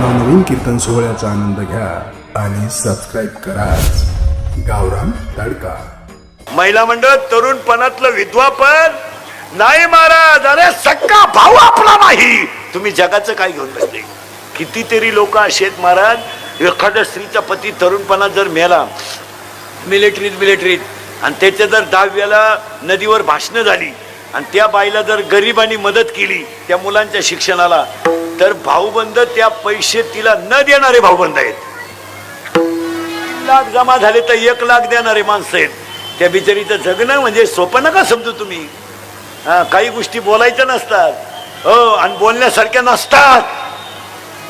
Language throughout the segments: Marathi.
नवनवीन कीर्तन सोहळ्याचा आनंद घ्या आणि सबस्क्राईब करा. गावरान तडका. महिला मंडळ तरुणपणातलं विद्वापन नाही महाराज अरे सक्का भाऊ आपला नाही. तुम्ही जगाचं काय घेऊन बसले? कितीतरी लोक असे आहेत महाराज एखाद्या स्त्रीचा पती तरुणपणात जर मेला मिलिटरीत मिलिटरीत आणि त्याच्या जर दहाव्याला नदीवर भाषणं झाली आणि त्या बाईला जर गरिबांनी मदत केली त्या मुलांच्या शिक्षणाला तर भाऊबंद त्या पैसे तिला न देणारे भाऊबंद आहेत. लाख जमा झाले तर एक लाख देणारे माणसं आहेत. त्या बिचारीचं जगणं म्हणजे सोपं नका समजू तुम्ही. हा काही गोष्टी बोलायच्या नसतात. हो आणि बोलण्यासारख्या नसतात.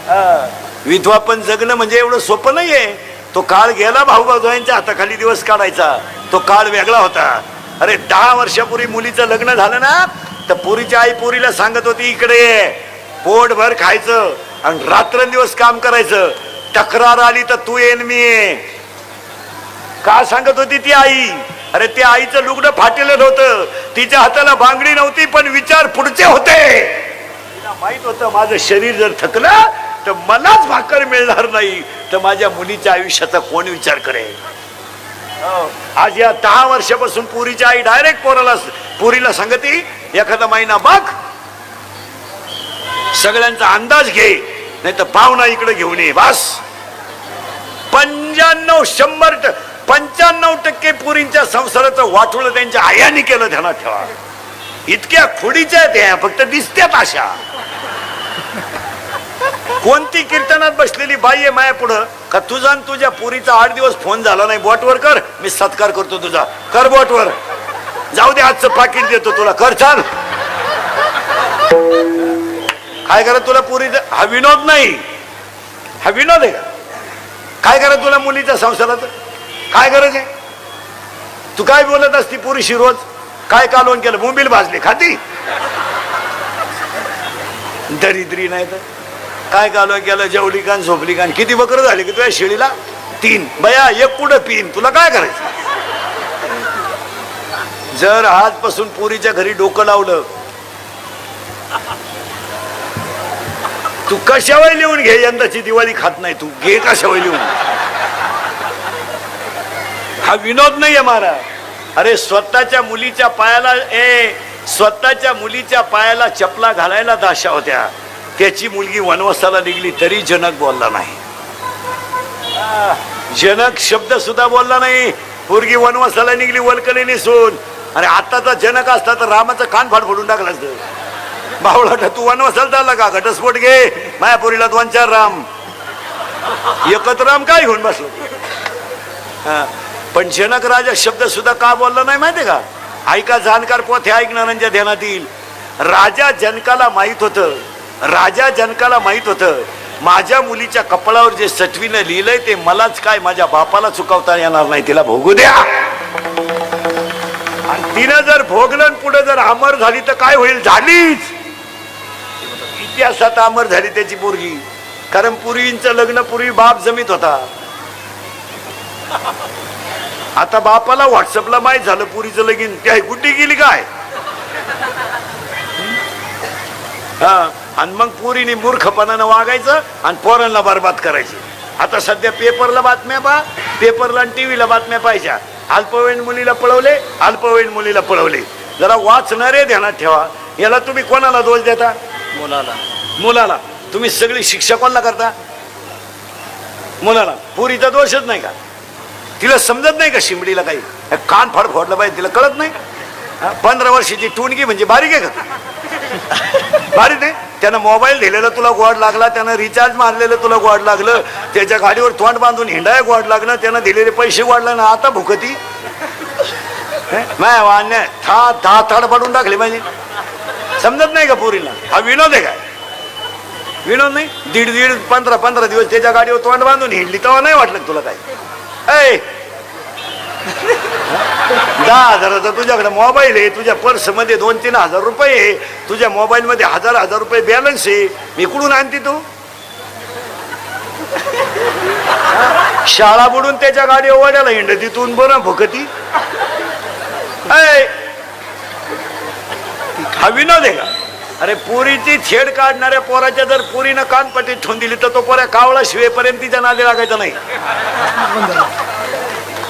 हा, विधवा पण जगणं म्हणजे एवढं सोपं आहे तो काळ गेला भाऊ हाताखाली दिवस काढायचा. तो काळ वेगळा होता. अरे दहा वर्षापूर्वी मुलीचं लग्न झालं ना तर पोरीची आई पोरीला सांगत होती इकडे ये पोटभर खायचं आणि रात्रंदिवस काम करायचं. तक्रार आली तर तू येन मी ये का सांगत होती ती आई? अरे त्या आईचं लुगडं फाटेलं होतं. तिच्या हाताला बांगडी नव्हती पण विचार पुढचे होते. तिला माहीत होतं माझं शरीर जर थकलं तर मलाच भाकर मिळणार नाही. तर माझ्या मुलीच्या आयुष्याचा कोण विचार करेल? आज या दहा वर्षापासून पुरीची आई डायरेक्ट पोराला पुरीला सांगते एखादा महिना बघ सगळ्यांचा अंदाज घे नाही तर पाहुणा इकडे घेऊन ये बस. पंच्याण्णव शंभर पंच्याण्णव टक्के पुरींच्या संसाराचं वाटोळ त्यांच्या आयाने केलं ध्यानात ठेवा. इतक्या खोडीच्या आहेत फक्त दिसत्यात अशा. कोणती कीर्तनात बसलेली बाई आहे माया पुढं? का तुझा आणि तुझ्या पुरीचा आठ दिवस फोन झाला नाही? बोटवर कर. मी सत्कार करतो तुझा. कर बोटवर. जाऊ दे आजचं पाकिट देतो तुला. कर छान काय करत तुला पुरी हा विनोद नाही. हा विनोद आहे का? काय करत तुला मुलीच्या संसाराचं? काय गरज आहे? तू काय बोलत असती पुरीशी रोज? काय कालवण केलं? मोबिल भाजले खाती? दरिद्री नाही तर? काय कालवण केलं जेवली कान झोपली कान किती बकरं झाली की तुझ्या शेळीला? तीन. बया एक कुठं पिन तुला काय करायचं? जर आजपासून पुरीच्या घरी डोकं लावलं तू कशावर लिहून घे? यंदाची दिवाळी खात नाही तू. घे कशावर लिहून? हा विनोद नाहीये मारा अरे स्वतःच्या मुलीच्या पायाला ए स्वतःच्या मुलीच्या पायाला चपला घालायला दाशा होत्या. त्याची मुलगी वनवासाला निघली तरी जनक बोलला नाही. जनक शब्द सुद्धा बोलला नाही. पोरगी वनवासाला निघली वलकली निसून. आणि आत्ताचा जनक असता तर रामाचं कान फाड फोडून टाकला असतं. बावळा तू वनवासाला चालला का? घटस्फोट घे. मायापुरीला दोन चार राम. एकत्र राम काय घेऊन बसलो? हा. पण जनक राजा शब्द सुद्धा का बोलला नाही माहितीये का? ऐका जाणकार पोथे ऐकणाऱ्यांच्या म्हणजे ध्यानात येईल. राजा जनकाला माहीत होतं. राजा जनकाला माहीत होतं माझ्या मुलीच्या कपाळावर जे सटवीनं लिहिलंय ते मलाच काय माझ्या बापाला चुकवता येणार नाही तिला भोगू द्या. आणि तिनं जर भोगलं पुढे जर अमर झाली तर काय होईल? झालीच. इतिहासात अमर झाली त्याची पोरगी. कारण पूर्वींचं लग्न पूर्वी बाप जमीत होता. आता बापाला व्हॉट्सअपला माहीत झालं पुरीचं लगीन. त्या गुड्डी गेली काय? हा? आणि मग पुरीने मूर्खपणानं वागायचं आणि पोरांना बरबाद करायचं. आता सध्या पेपरला बातम्या पहा. पेपरला आणि टीव्हीला बातम्या पाहिजे अल्पवयीन मुलीला पळवले अल्पवयीन मुलीला पळवले. जरा वाचणारे ध्यानात ठेवा. याला तुम्ही कोणाला दोष देता? मुलाला. मुलाला. तुम्ही सगळी शिक्षा कोणाला करता? मुलाला. पुरीचा दोषच नाही का? तिला समजत नाही का शिमडीला काही? कान फाड फोडलं पाहिजे तिला कळत नाही? पंधरा वर्षाची टुणगी म्हणजे बारीक आहे का? बारीक नाही? त्यानं मोबाईल दिलेला तुला गोड लागला त्यानं रिचार्ज मारलेलं तुला गोड लागलं त्याच्या गाडीवर तोंड बांधून हिंडाय गोड लागलं त्यानं दिलेले पैसे वाढले ना आता भुकती? नाही वाण्या था था थाड पाडून टाकले पाहिजे. समजत नाही का पुरीला हा विनोद आहे काय? विनोद नाही? दीड दीड पंधरा पंधरा दिवस त्याच्या गाडीवर तोंड बांधून हिंडली तेव्हा नाही वाटलं तुला काय ऐ! दहा हजाराचा तुझ्याकडे मोबाईल आहे तुझ्या पर्समध्ये दोन तीन हजार रुपये आहे तुझ्या मोबाईल मध्ये हजार हजार रुपये बॅलन्स आहे. मी कुठून आणते तू? शाळा बुडून त्याच्या गाडी ओढ्याला हिंड तिथून बरं फुकती ऐ! हा विनोद आहे का? अरे पुरीची छेड काढणाऱ्या पोराच्या जर पुरीनं कानपट्टी ठेवून दिली तर तो पोऱ्या कावळा शिवेपर्यंत तिच्या नादी लागायचा नाही.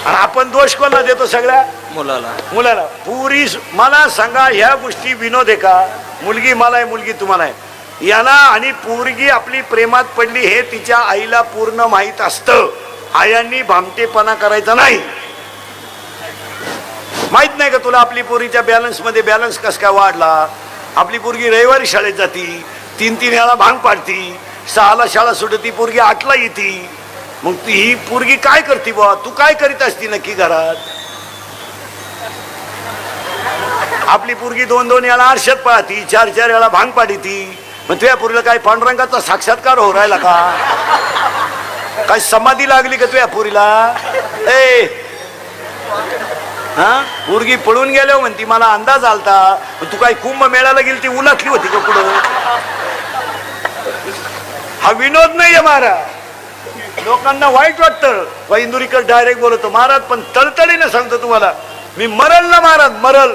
आणि आपण दोष कोणाला देतो सगळ्या? मुलाला. मुलाला. पुरी मला सांगा ह्या गोष्टी विनोद आहे का? मुलगी मला आहे मुलगी तुम्हाला आहे. याला आणि पोरगी आपली प्रेमात पडली हे तिच्या आईला पूर्ण माहीत असतं. आयांनी भामटेपणा करायचा नाही. माहीत नाही का तुला आपली पोरीच्या बॅलन्समध्ये बॅलन्स कस काय वाढला? आपली पोरगी रविवारी शाळेत जाती तीन तीन वेळा भांग पाडती सहाला शाळा सुटती पोरगी आठला येते. मग ती ही पोरगी काय करते बुवा? तू काय करीत असती नक्की घरात? आपली पोरगी दोन दोन वेळा आरशात पाहती चार चार वेळा भांग पाडी ती मग तुझ्या पुरीला काय पांडुरंगाचा साक्षात्कार हो राहिला का? काय समाधी लागली का तुझ्या पुरीला? ए! हा? पोरगी पळून गेल्यावर म्हणती मला अंदाज आलता. मग तू काय कुंभ मेळायला गेली ती उलाटली होती का पुढं? हा विनोद नाहीये महाराज लोकांना वाईट वाटतं. इंदुरीकर डायरेक्ट बोलतो महाराज पण तळतळीने सांगतो तुम्हाला मी मरल ना महाराज मरल.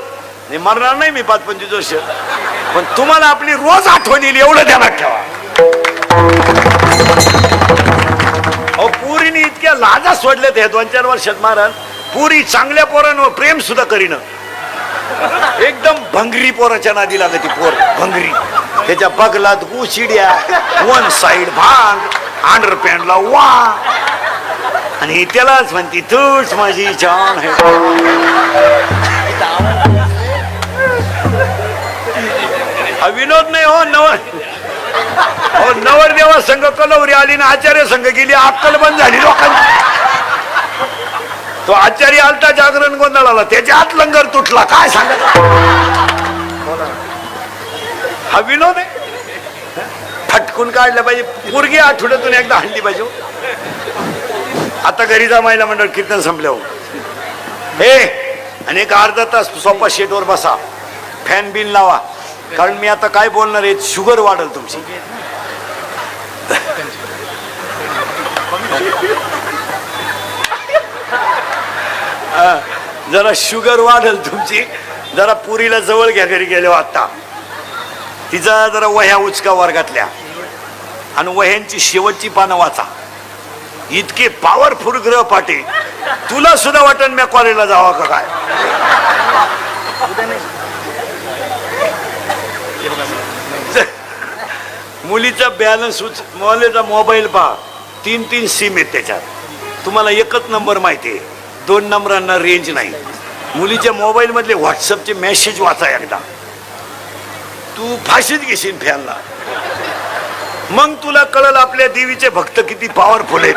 मी मरणार नाही मी पाच पंचवीस वर्ष. पण तुम्हाला आपली रोज आठवण येईल एवढं ध्यानात ठेवा. अहो पुरीने इतक्या लाजा सोडल्यात ह्या दोन चार वर्षात महाराज. पुरी चांगल्या पोरांवर प्रेम सुद्धा करीन. एकदम भंगरी पोराच्या नादी लागते पोर भंगरी. त्याच्या बगलात गुशिड्या वन साइड भांग. अंडर पॅन्टला वा. आणि त्यालाच म्हणती तूच माझी जान आहे. विनोद नाही हो नवर हो नवरदेवा संघ कलवरी आली ना आचार्य संघ गेली अक्कल बंद झाली लोकांची. तो आचार्य आलता जागरण गोंधळाला त्याच्या आत लंगर तुटला काय सांगत हा विनोद आहे. खटकून काढलं पाहिजे. पोरगी आठवड्यातून एकदा हल्ली पाहिजे हो. आता घरी जा महिला मंडळ कीर्तन संपल्यावर हो. हे. आणि एक अर्धा तास सोपा शेटवर बसा. फॅन बिन लावा. कारण मी आता काय बोलणार आहे शुगर वाढल तुमची. जरा शुगर वाढल तुमची. जरा पुरीला जवळ घ्या घरी गेलो आता. तिचा जरा वह्या उचका वर्गातल्या. आणि वह्यांची शेवटची पानं वाचा. इतके पॉवरफुल ग्रह पाटे. तुला सुद्धा वाटण मी कॉलेजला जावा का काय? मुलीचा बॅलन्स उच मुलीचा मोबाईल पहा. तीन तीन सिम आहेत त्याच्यात. तुम्हाला एकच नंबर माहिती आहे. दोन नंबरांना रेंज नाही. मुलीच्या मोबाईल मधले व्हॉट्सअपचे मेसेज वाचा एकदा. तू फाशीत घेशील फॅनला मग तुला कळल आपल्या देवीचे भक्त किती पॉवरफुल आहेत.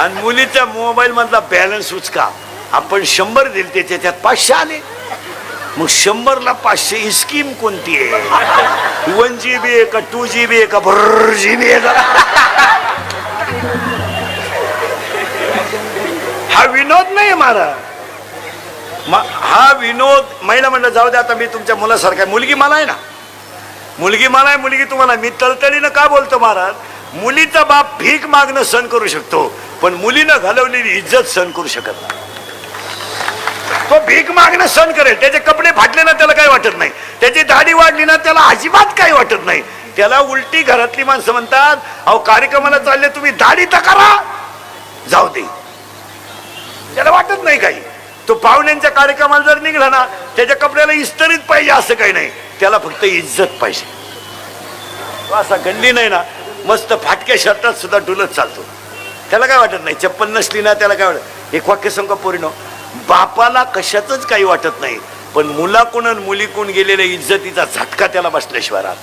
आणि मुलीच्या मोबाईल मधला बॅलन्स उचका आपण शंभर दिले त्याच्यात पाचशे आले. मग शंभरला पाचशे स्कीम कोणती आहे? वन जी बी आहे का टू जी बी आहे का? भर जी बी आहे का हा विनोद नाही मारा हा विनोद महिला म्हणलं जाऊ दे आता मी तुमच्या मुलासारखा आहे. मुलगी मला आहे ना? मुलगी मला आहे मुलगी तुम्हाला मी तळतळीनं का बोलतो महाराज? मुलीचा बाप भीक मागणं सहन करू शकतो पण मुलीनं घालवलेली इज्जत सहन करू शकत नाही. तो भीक मागणं सहन करेल. त्याचे कपडे फाटले ना त्याला काही वाटत नाही. त्याची दाढी वाढली ना त्याला अजिबात काही वाटत नाही. त्याला उलटी घरातली माणसं म्हणतात अहो कार्यक्रमाला चालले तुम्ही दाढी तर करा. जाऊ दे. त्याला वाटत नाही काही. तो पाहुण्यांच्या कार्यक्रमाला जर निघला ना त्याच्या कपड्याला इस्तरीत पाहिजे असं काही नाही. त्याला फक्त इज्जत पाहिजे. तो असा गंडी नाही ना मस्त फाटक्या शर्टात सुद्धा डुलत चालतो. त्याला काय वाटत नाही? चप्पल नसली ना त्याला काय वाटत? एक वाक्य सांग पोरीनो बापाला कशातच काही वाटत नाही पण मुलाकून आणि मुलीकडून गेलेल्या इज्जतीचा झटका त्याला बसल्याशिवाय राहत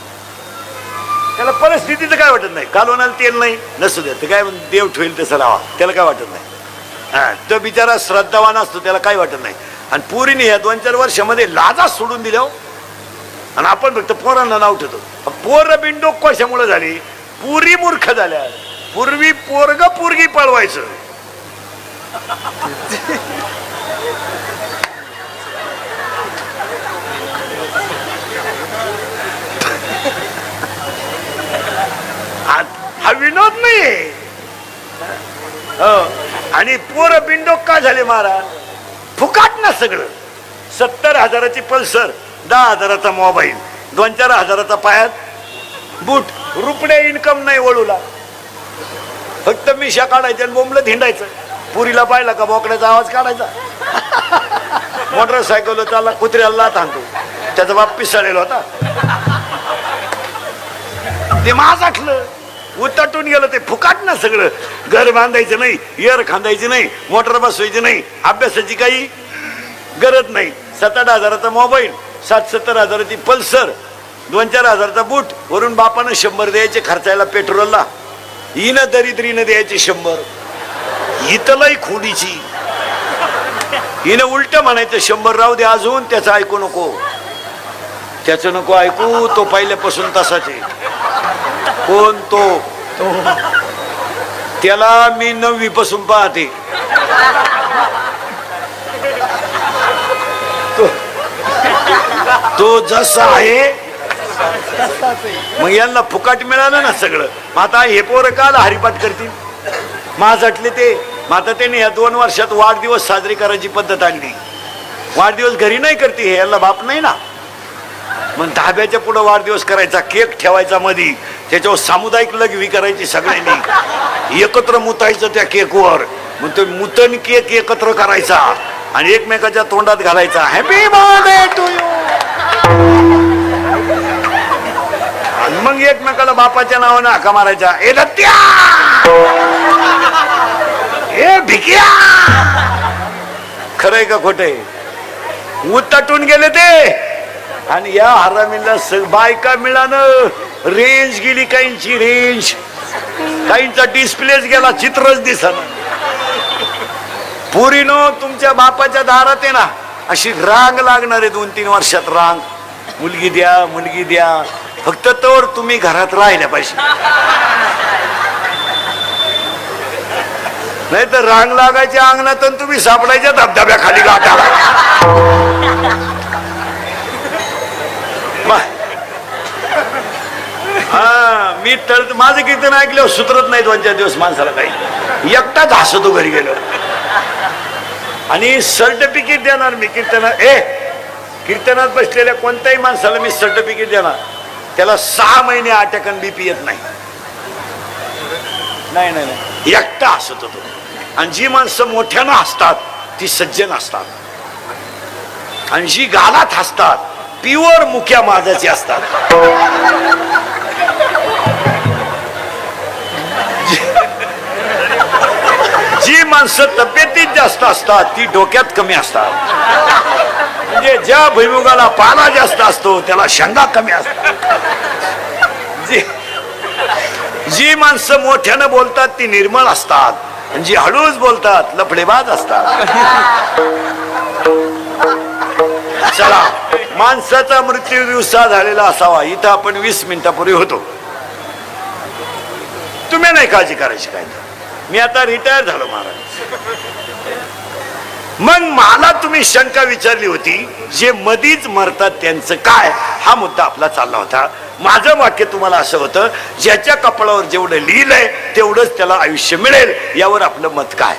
त्याला परिस्थितीचं काय वाटत नाही? कालवणाला तेल नाही नसू दे तर काय देव ठेवेल तसं लावा त्याला काय वाटत नाही? हा, तो बिचारा श्रद्धावान असतो त्याला काही वाटत नाही. आणि पुरीने या दोन चार वर्षामध्ये लाजा सोडून दिल्या हो. आणि आपण फक्त पोरांना नाव ठेवतो. पोर बिंडो कशामुळे झाली? पुरी मूर्ख झाल्या. पूर्वी पोरग पोरगी पळवायचं. हा हा विनोद नाही हो. आणि पोर बिंडोक का झाले महाराज. फुकाट ना सगळं. सत्तर हजाराची पल्सर दहा हजाराचा मोबाईल दोन चार हजाराचा पायात बूट. रुपडे इन्कम नाही वळूला. फक्त मिशा काढायच्या आणि बोंबलं धिंडायचं. पुरीला पाहिला का बोकड्याचा आवाज काढायचा? मोटरसायकल त्याला कुत्र्याला थांबतो त्याचा बाप पिसाळलेला होता. ते माझाठलं उतटून गेलं ते फुकाट ना सगळं. घर बांधायचं नाही एअर खांदायची नाही मोटर बसवायची नाही अभ्यासाची काही गरज नाही. सात आठ हजाराचा मोबाईल सात सत्तर हजाराची पल्सर दोन चार हजाराचा बूट वरून बापानं शंभर द्यायचे खर्चायला पेट्रोलला. इन दरिद्रीनं द्यायचे शंभर. इथलही खोडीची हिनं उलट म्हणायचं शंभर राहू दे अजून त्याचं ऐकू नको. त्याचं नको ऐकू तो पहिल्यापासून तसाच आहे. कोण? तो. त्याला मी नववी पासून पाहते. तो- तो जसा आहे मग यांना फुकाट मिळालं ना सगळं. मग आता हे पोरं काल हरिपाठ करतील? माझातले ते. मग आता त्यांनी या दोन वर्षात वाढदिवस साजरी करायची पद्धत आणली. वाढदिवस घरी नाही करते हे याला बाप नाही ना? मग धाब्याच्या पुढं वाढदिवस करायचा केक ठेवायचा मधी त्याच्यावर सामुदायिक लगवी करायची सगळ्यांनी. एकत्र मुतायचं त्या केकवर. मग ते मुतन केक एकत्र करायचा आणि एकमेकाच्या तोंडात घालायचा. हॅपी बर्थडे टू यू आणि मग एकमेकाला बापाच्या नावानं हाका मारायचा. ए दत्त्या! ए भिकिया! खरंय का खोटे उतटून गेले ते. आणि या हरामीला स- बायका मिळालं रेंज गेली काहींची रेंज काहींचा डिस्प्लेच गेला चित्रच दिसत पुरीनो तुमच्या बापाच्या दारात आहे ना. अशी रांग लागणार आहे दोन तीन वर्षात रांग. मुलगी द्या मुलगी द्या. फक्त तर तुम्ही घरात राहिल्या पाहिजे. नाही तर रांग लागायच्या अंगणात आणि तुम्ही सापडायच्या धबधब्याखाली गाठाला हा मी तर माझं कीर्तन ऐकल्यावर सुतरत नाही दोन चार दिवस माणसाला काही. एकटाच हसतो घरी गेलो. आणि सर्टिफिकेट देणार मी. कीर्तन ए कीर्तनात बसलेल्या कोणत्याही माणसाला मी सर्टिफिकेट देणार. त्याला सहा महिने अटॅकन बीपी येत नाही. नाही नाही नाही. एकटा हसत होतो. आणि जी माणसं मोठ्यानं हसतात ती सज्जन असतात. आणि जी गालात हसतात प्युअर मुख्या माझाची असतात. माणसं तब्येतीत जास्त असतात ती डोक्यात कमी असतात. म्हणजे ज्या भुईमुगाला पाला जास्त असतो त्याला शेंगा कमी असतात. जी जी माणसं मोठ्यानं बोलतात ती निर्मळ असतात. आणि जी हळूच बोलतात लफडेबाज असतात. चला माणसाचा मृत्यू दिवसा झालेला असावा. इथं आपण वीस मिनिटापूर्वी होतो. तुम्ही नाही काळजी करायची काय मी आता रिटायर झालो महाराज. मग मला तुम्ही शंका विचारली होती जे मधीच मरतात त्यांचं काय? हा मुद्दा आपला चालला होता. माझं वाक्य तुम्हाला असं होतं ज्याच्या कपाळावर जेवढं लिहिलंय तेवढंच त्याला आयुष्य मिळेल. यावर आपलं मत काय?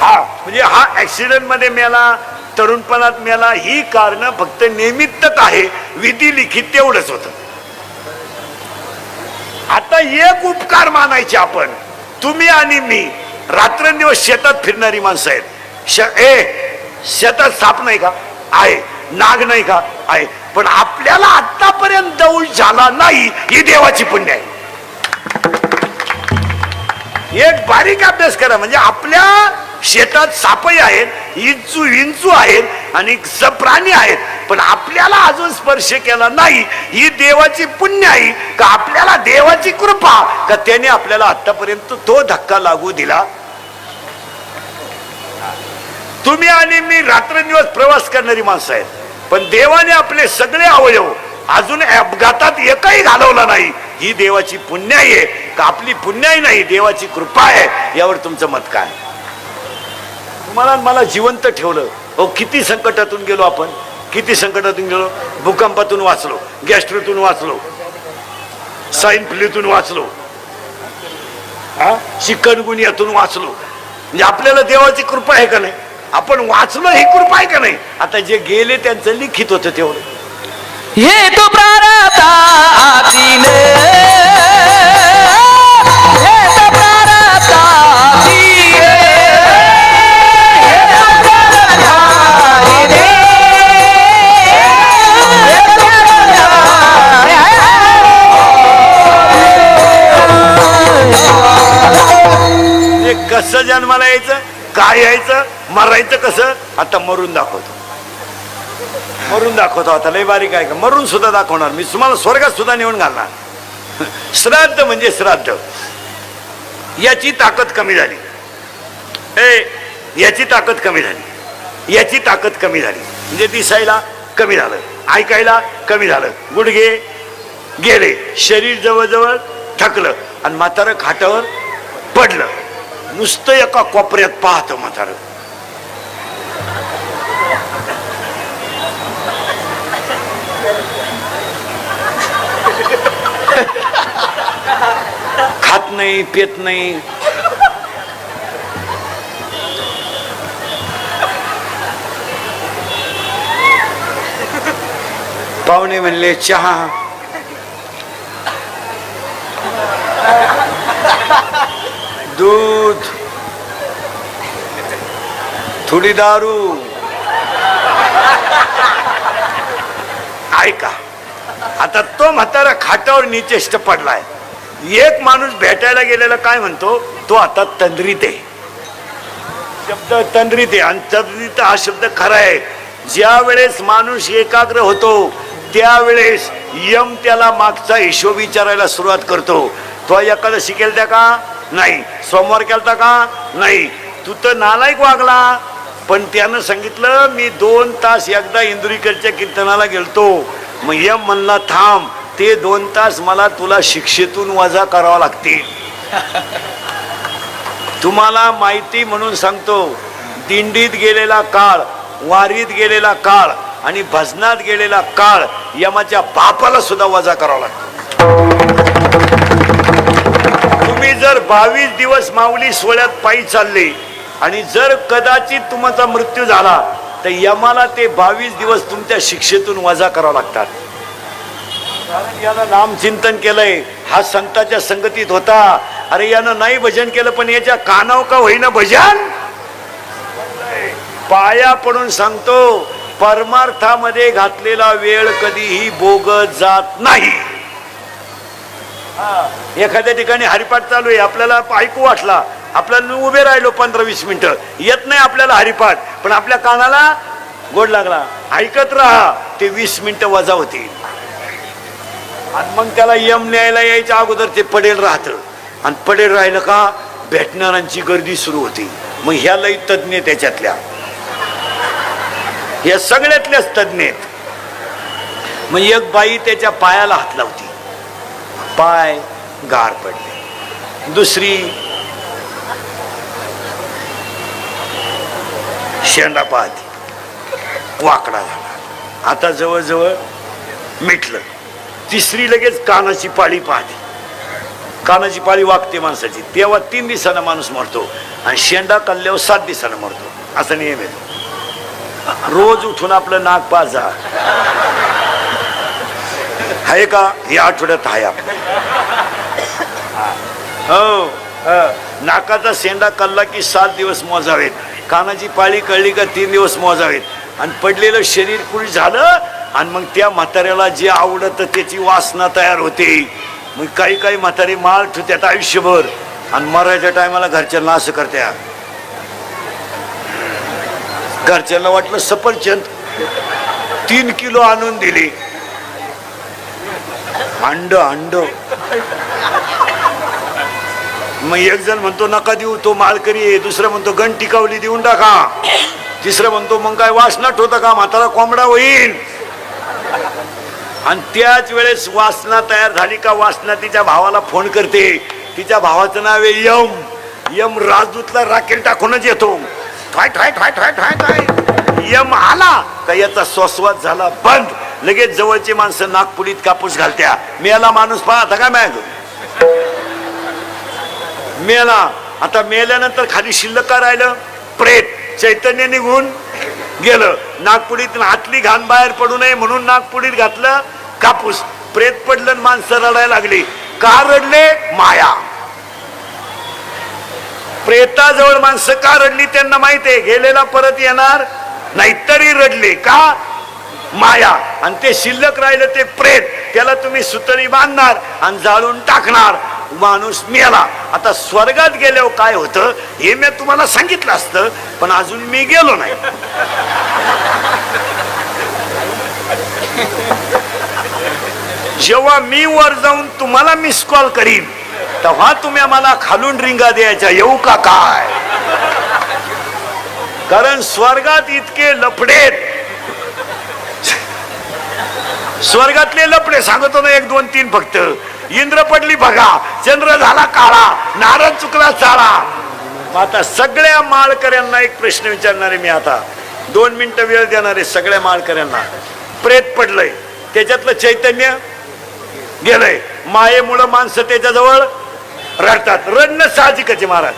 हा म्हणजे हा ऍक्सिडेंटमध्ये मेला तरुणपणात मेला ही कारण फक्त निमित्तच आहे. विधी लिखित तेवढंच होतं. आता एक उपकार मानायचे आपण. तुम्ही आणि मी रात्रंदिवस शेतात फिरणारी माणसं आहेत. श ए शेतात साप नाही का? आहे. नाग नाही का? आहे. पण आपल्याला आतापर्यंत दौल झाला नाही ही देवाची पुण्य आहे. एक बारीक अभ्यास करा. म्हणजे आपल्या शेतात सापही आहेत इंचू इंचू आहेत आणि स- प्राणी आहेत. पण आपल्याला अजून स्पर्श केला नाही. ही देवाची पुण्य आहे. का आपल्याला देवाची कृपा? का त्याने आपल्याला आतापर्यंत तो धक्का लागू दिला? तुम्ही आणि मी रात्रंदिवस प्रवास करणारी माणसं आहेत. पण देवाने आपले सगळे अवयव अजून अपघातात एकही घालवला नाही. ही देवाची पुण्याई आहे. का आपली पुण्याई नाही देवाची कृपा आहे यावर तुमचं मत काय? तुम्हाला मला जिवंत ठेवलं. हो किती संकटातून गेलो आपण. किती संकटातून गेलो? भूकंपातून वाचलो. गॅस्ट्रोतून वाचलो. साईन फ्लूतून वाचलो. हा शिकनगुनियातून वाचलो. म्हणजे आपल्याला देवाची कृपा आहे का नाही? आपण वाचलो ही कृपा आहे का नाही? आता जे गेले त्यांचं लिखित होतं तेवढं. हे तो प्रारब्धाधीन कसं जन्माला यायचं? काय यायचं? मरायचं कसं? आता मरून दाखवतो. मरून दाखवतो आता लय बारीक आहे का? मरून सुद्धा दाखवणार. मी तुम्हाला स्वर्गात सुद्धा नेऊन घालणार. श्राद्ध म्हणजे श्राद्ध. याची ताकद कमी झाली. ए याची ताकद कमी झाली. याची ताकद कमी झाली. म्हणजे दिसायला कमी झालं. ऐकायला कमी झालं. गुडघे गेले. शरीर जवळजवळ थकलं. आणि म्हातारं खाटावर पडलं. नुसतं एका कोपऱ्यात पाहतं म्हातारं. खात नाही पेत नाही. पाहुणे म्हणले चहा. दूध। थोडी दारू। ऐका आता तो म्हातारा खाटावर निचेष्ट पडलाय. एक माणूस भेटायला गेलेला काय म्हणतो? तो आता तंद्रीत आहे. शब्द तंद्रीत आहे. आणि तंद्रीत हा शब्द खरा आहे. ज्या वेळेस माणूस एकाग्र होतो त्यावेळेस यम त्याला मागचा हिशोब विचारायला सुरुवात करतो. तो एखादं त्या का? नाही. सोमवार केलता का? नाही. तू तर नालायक वागला. पण त्यानं सांगितलं मी दोन तास एकदा इंदुरीकरच्या कीर्तनाला गेलतो. मग यम म्हणला थांब ते दोन तास मला तुला शिक्षेतून वजा करावा लागतील. तुम्हाला माहिती म्हणून सांगतो दिंडीत गेलेला काळ वारीत गेलेला काळ आणि भजनात गेलेला काळ यमाच्या बापाला सुद्धा वजा करावा लागतो. तुम्ही जर बावीस दिवस माऊली सोहळ्यात पायी चालले आणि जर कदाचित तुमचा मृत्यू झाला तर यमाला ते बावीस दिवस तुमच्या शिक्षेतून वजा करावं लागतात. कारण यानं नामचिंतन केलंय हा संताच्या संगतीत होता. अरे यानं नाही भजन केलं पण याच्या कानाव का होईना भजन? पाया पडून सांगतो परमार्थामध्ये घातलेला वेळ कधीही बोगत जात नाही. एखाद्या ठिकाणी हरिपाठ चालू आहे आपल्याला ऐकू वाटला. आपल्याला उभे राहिलो पंधरा वीस मिनिटं. येत नाही आपल्याला हरिपाठ. पण आपल्या कानाला गोड लागला. ऐकत राहा ते वीस मिनिटं वजा होतील. आणि मग त्याला यम न्यायला यायच्या अगोदर ते पडेल राहतं आणि पडेल राहिलं का भेटणाऱ्यांची गर्दी सुरू होती. मग ह्या लई तज्ज्ञ त्याच्यातल्या या सगळ्यातल्याच तज्ज्ञ आहेत. मग एक बाई त्याच्या पायाला हात लावती. पाय गार पडले. दुसरी शेंडा पाहती. वाकडा झाला. आता जवळजवळ मिटलं. तिसरी लगेच कानाची पाळी पाहते. कानाची पाळी वागते माणसाची. तेव्हा तीन दिवसानं माणूस मरतो आणि शेंडा कल्ल्यावर सात दिवसानं मरतो. असा नियम येतो रोज उठून आपलं नाक पाजा. आहे का? हे आठवड्यात आहे आपण हो, हो. नाकाचा सेंडा कल्ला की सात दिवस मोजावेत. कानाची पाळी कळली का तीन दिवस मोजावेत. आणि पडलेलं शरीर पुरी झालं? आणि मग त्या म्हाताऱ्याला जे आवडतं त्याची वासना तयार होते. मग काही काही म्हातारी माळ ठेवत्यात आयुष्यभर. आणि मरायच्या टायमाला घरच्यांना असं करत्या घरच्यांना वाटलं सफरचंद तीन किलो आणून दिली. अंड अंड. मग एक जण म्हणतो नका देऊ तो मालकरी आहे. दुसरं म्हणतो गण टिकावली देऊन टाका. तिसरं म्हणतो मग काय वासना ठेवता का? म्हातारा कोंबडा होईल आणि त्याच वेळेस वासना तयार झाली का वासना तिच्या भावाला फोन करते. तिच्या भावाचं नाव आहे यम. यम राजदूतला राखेल टाकूनच येतो. ठाय ठाय ठाय ठाय ठाय ठाय. यम आला का याचा स्वस्वाद झाला बंद. लगेच जवळची माणसं नागपुरीत कापूस घालत्या. मेला माणूस पाहता का मॅग मेला. आता मेल्यानंतर खाली शिल्लक का राहिलं? प्रेत. चैतन्य निघून गेलं. नागपुडीत हातली घाण बाहेर पडू नये म्हणून नागपुडीत घातलं कापूस. प्रेत पडलं आणि माणसं रडायला लागली. का रडले? माया. प्रेताजवळ माणसं का रडली त्यांना माहिती आहे? गेलेला परत येणार. नाहीतरी रडले. का? माया. आणि ते शिल्लक राहिलं ते प्रेत. त्याला तुम्ही सुतळी बांधणार आणि जाळून टाकणार. माणूस मेला. आता स्वर्गात गेल्यावर काय होतं? हे मी तुम्हाला सांगितलं असतं पण अजून मी गेलो नाही. जेव्हा मी वर जाऊन तुम्हाला मिस कॉल करीन तेव्हा तुम्ही मला खालून रिंगा द्यायच्या. येऊ का काय? कारण स्वर्गात इतके लफडेत स्वर्गातले लपडे सांगतो ना एक दोन तीन फक्त. इंद्र पडली बघा चंद्र झाला काळा नारद चुकला चाळा. मग आता सगळ्या माळकऱ्यांना एक प्रश्न विचारणार आहे मी आता. दोन मिनिटं वेळ देणारे सगळ्या माळकऱ्यांना. प्रेत पडलंय. त्याच्यातलं चैतन्य गेलंय. मायेमुळं माणसं त्याच्याजवळ रडतात. रडणं साहजिकच महाराज.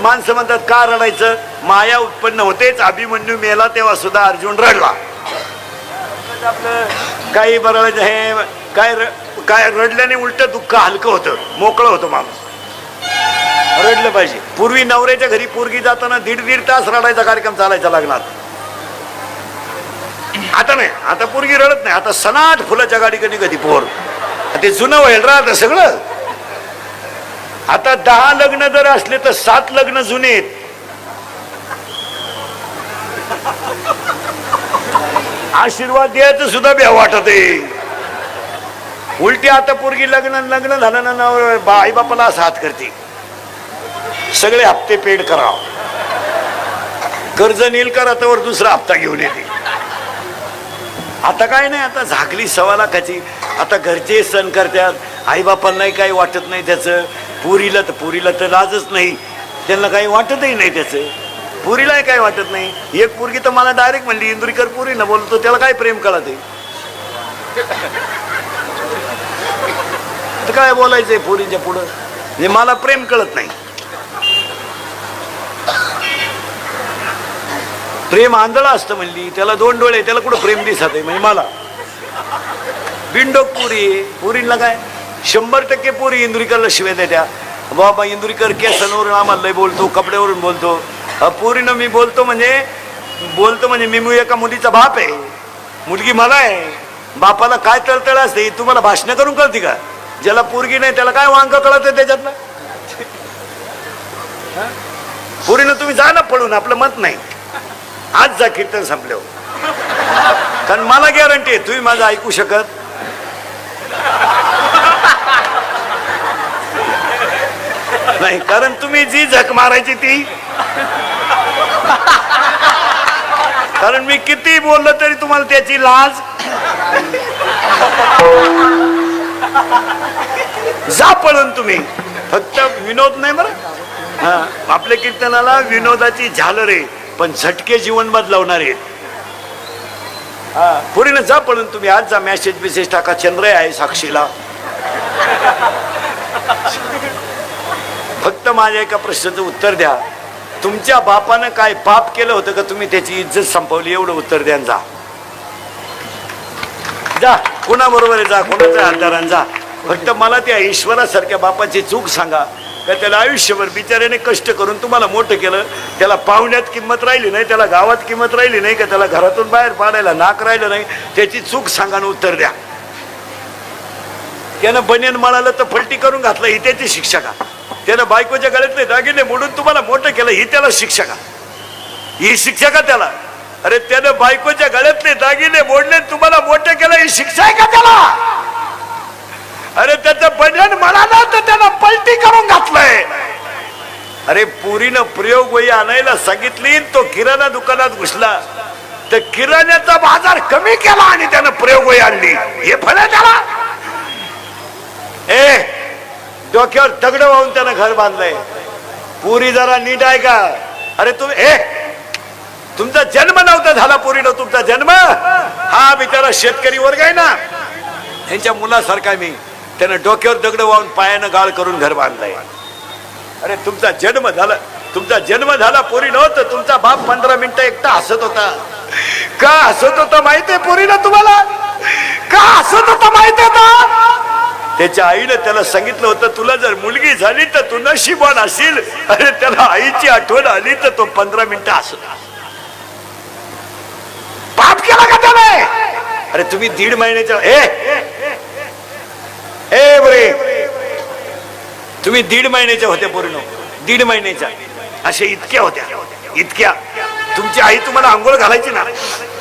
माणसं म्हणतात का रडायचं? माया उत्पन्न होतेच. अभिमन्यू मेला तेव्हा सुद्धा अर्जुन रडला. आपलं काही बरं हे काय काय रडल्याने उलट दुःख हलकं होतं मोकळं होतं माणूस. रडलं पाहिजे. पूर्वी नवऱ्याच्या घरी पोरगी जाताना दीड दीड तास रडायचा कार्यक्रम चालायचा लागणार आता नाही आता पोरगी रडत नाही आता सनाट फुलाच्या गाडी कधी कधी पोर. ते जुनं व्हायला राहतं सगळं. आता दहा लग्न जर असले तर सात लग्न जुने आहेत. आशीर्वाद द्यायचं सुद्धा भ्या वाटत आहे. उलटी आता पोरगी लग्न लग्न झालं ना बा आई बापाला असं हात करते. सगळे हप्ते पेड करा कर्ज नील करा तर दुसरा हप्ता घेऊन येते. आता काय नाही आता झाकली सवा लाखाची आता घरचे सण करतात. आई बापांनाही काही वाटत नाही त्याचं. पुरीला तर पुरीला तर लाजच नाही. त्यांना काही वाटतही नाही त्याचं. पुरीलाही काय वाटत नाही. एक पोरगी तर मला डायरेक्ट म्हणली इंदुरीकर पुरी ना बोलतो त्याला काय प्रेम कळत? आहे तर काय बोलायचंय पुरीच्या पुढं? म्हणजे मला प्रेम कळत नाही. प्रेम आंधळा असतं म्हणली त्याला दोन डोळे त्याला कुठं प्रेम दिसत आहे म्हणजे मला? बिंडोक पुरी आहे. पुरीला काय? शंभर टक्के पुरी इंदुरीकरला शिवाय त्या बाबा इंदुरीकर केसांवरून आम्हाला लय बोलतो कपड्यावरून बोलतो. पूर्ण पुरीनं मी बोलतो म्हणजे बोलतो म्हणजे मी एका मुलीचा बाप आहे. मुलगी मला आहे. बापाला काय तळतळ असते तुम्हाला भाषण करून कळते का? ज्याला पोरगी नाही त्याला काय वांग कळत त्याच्यातलं? पुरीनं तुम्ही जा ना पळून आपलं मत नाही. आज जा कीर्तन संपल्यावर. कारण मला गॅरंटी आहे तुम्ही माझं ऐकू शकत. नाही कारण तुम्ही जी झक मारायची ती. कारण मी किती बोललो तरी तुम्हाला त्याची लाज. जा पळून तुम्ही. फक्त विनोद नाही बरं. हा आपल्या कीर्तनाला विनोदाची झालं रे पण झटके जीवन बदलवणार. आहेत पुरीनं जा पळून तुम्ही. आज जा मॅसेज बिसेज टाका. चंद्र आहे साक्षीला. फक्त माझ्या एका प्रश्नाचं उत्तर द्या. तुमच्या बापानं काय पाप केलं होतं का तुम्ही त्याची इज्जत संपवली? एवढं उत्तर द्या जा. जा. कोणाबरोबर आहे? जा. कोणाच्या हातदारान जा. फक्त मला त्या ईश्वरासारख्या बापाची चूक सांगा. का त्याला आयुष्यभर बिचाऱ्याने कष्ट करून तुम्हाला मोठं केलं? त्याला पाहुण्यात किंमत राहिली नाही त्याला गावात किंमत राहिली नाही का त्याला घरातून बाहेर पाडायला नाक राहिलं नाही? त्याची चूक सांगा आणि उत्तर द्या. त्यानं बनियन मळालं तर फलटी करून घातलं ही त्याची शिक्षा का? त्यानं बायकोच्या गळ्यातले दागिने मोडून तुम्हाला मोठं केलं ही त्याला शिक्षा का? ही शिक्षा का त्याला? अरे त्यानं बायकोच्या गळ्यातले दागिने मोडले तुम्हाला मोठं केलं ही शिक्षा आहे का त्याला? अरे त्याचं बंधन म्हणाला तर त्यानं पलटी करून घातलंय. अरे पुरीनं प्रयोग वही आणायला सांगितली तो किराणा दुकानात घुसला. तर किराण्याचा बाजार कमी केला आणि त्यानं प्रयोग वही आणली. हे फळ त्याला. ए डोक्यावर दगड वाहून त्यानं घर बांधलंय. पुरी जरा नीट आहे का? अरे तुम्ही ए! तुमचा जन्म नव्हता झाला पुरीनं तुमचा जन्म? हा बिचारा शेतकरी वर्ग आहे ना. त्यांच्या मुलासारखा मी. त्यानं डोक्यावर दगड वाहून पायानं गाळ करून घर बांधलंय. अरे तुमचा जन्म झाला तुमचा जन्म झाला पोरी नव्हतं तुमचा बाप पंधरा मिनिटं एकटा हसत होता. का हसत होता माहितीये पोरीनं तुम्हाला? का हसत होता माहिती होता त्याच्या आईनं त्याला सांगितलं होतं तुला जर मुलगी झाली तर तू नशिबान असेल. अरे त्याला आईची आठवण आली तर तो पंधरा मिनिटं हसत पाप केला का त्याने? अरे तुम्ही दीड महिन्याच्या ए! ए बरे! तुम्ही दीड महिन्याच्या होत्या पूर्ण दीड महिन्याच्या. अशा इतक्या होत्या. इतक्या. तुमची आई तुम्हाला आंघोळ घालायची ना?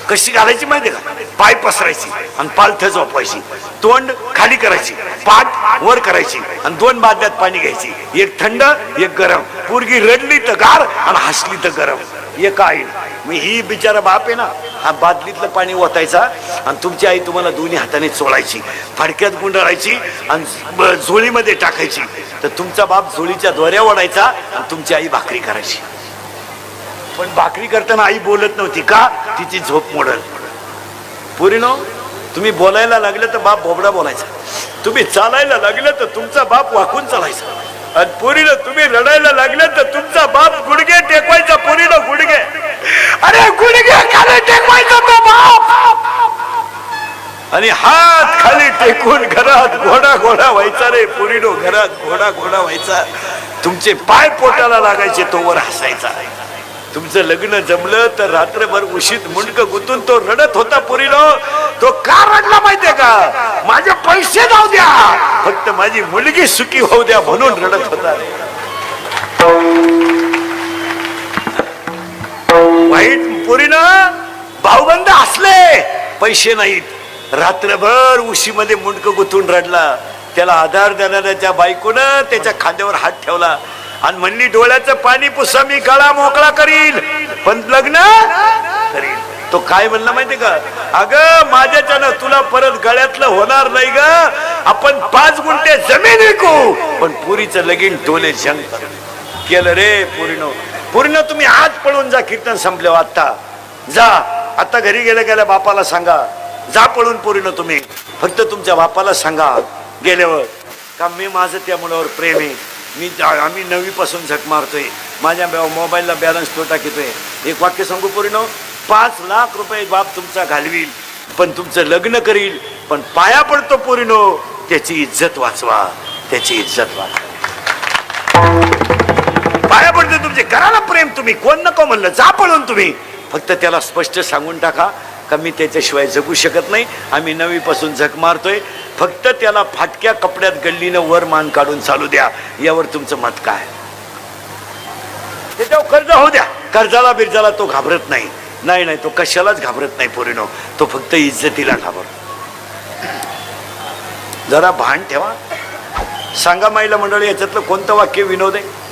कशी घालायची माहितीये का? पाय पसरायची आणि पालथ झोपायची तोंड खाली करायची पाठ वर करायची आणि दोन बाद्यात पाणी घ्यायची. एक थंड एक गरम. पोरगी रडली तर गार आणि हसली तर गरम. एक आई मी ही बिचारा बाप आहे ना हा बादलीतलं पाणी ओतायचा आणि तुमची आई तुम्हाला दोन्ही हाताने चोळायची. फडक्यात गुंडाळायची आणि झोळीमध्ये टाकायची. तर तुमचा बाप झोळीच्या दोऱ्या ओढायचा आणि तुमची आई भाकरी करायची. पण भाकरी करताना आई बोलत नव्हती. का? तिची झोप मोडल. पुरीनो तुम्ही बोलायला लागलं तर बाप बोबडा बोलायचा. तुम्ही चालायला लागलं तर तुमचा बाप वाकून चालायचा. आणि पुरीनं तुम्ही रडायला लागलं तर तुमचा बाप गुडघे टेकवायचा. पुरीनं गुडघे. अरे गुडघे खाली टेकवायचा तो बाप. आणि हात खाली टेकून घरात घोडा घोडा व्हायचा रे. पुरीनो घरात घोडा घोडा व्हायचा. तुमचे पाय पोटाला लागायचे तोवर हसायचा. तुमचं लग्न जमलं तर रात्रभर उशीत मुंडक गुंतून तो रडत होता पुरीलो. तो का रडला माहितीये का? माझे पैसे जाऊ द्या. फक्त माझी मुलगी सुखी होऊ द्या म्हणून रडत होता. वाईट पुरीनं भाऊबंद असले पैसे नाहीत. रात्रभर उशीमध्ये मुंडक गुंतून रडला. त्याला आधार देणाऱ्या त्या बायकोनं त्याच्या खांद्यावर हात ठेवला आणि म्हणली डोळ्याचं पाणी पुसा मी गळा मोकळा करील पण लग्न करील तो काय म्हणला माहिती का? अग माझ्याच्यानं तुला परत गळ्यातलं होणार नाही ग. आपण पाच गुंठे जमीन विकू. पण पुरीचं लगीन डोले जंग केलं रे पूर्ण. पूर्ण तुम्ही आज पळून जा कीर्तन संपल्यावर आता जा. आता घरी गेल्या गेल्या बापाला सांगा. जा पळून पूर्ण तुम्ही. फक्त तुमच्या बापाला सांगा. गेल्यावर. का मी माझं त्या मुलावर प्रेम आहे? मी आम्ही नवीपासून झक मारतोय. माझ्या मोबाईलला बॅलन्स तो टाकतोय एक वाक्य सांगू पूर्ण? पाच लाख रुपये बाप तुमचा घालवील पण तुमचं लग्न करील पण पाया पडतो पोरीनो त्याची इज्जत वाचवा त्याची इज्जत वाचवा. पाया पडते तुमचे. करा ना प्रेम तुम्ही. कोण नको म्हणलं? जा पळून तुम्ही. फक्त त्याला स्पष्ट सांगून टाका. का मी त्याच्याशिवाय जगू शकत नाही? आम्ही नवीपासून झक मारतोय. फक्त त्याला फाटक्या कपड्यात गल्लीनं वर मान काढून चालू द्या. यावर तुमचं मत काय? त्याच्यावर कर्ज होऊ द्या. कर्जाला बिरजाला तो घाबरत नाही. नाही नाही तो कशालाच घाबरत नाही पोरीनो. तो फक्त इज्जतीला घाबरतो. जरा भान ठेवा. सांगा माईला मंडळी याच्यातलं कोणतं वाक्य विनोद? आहे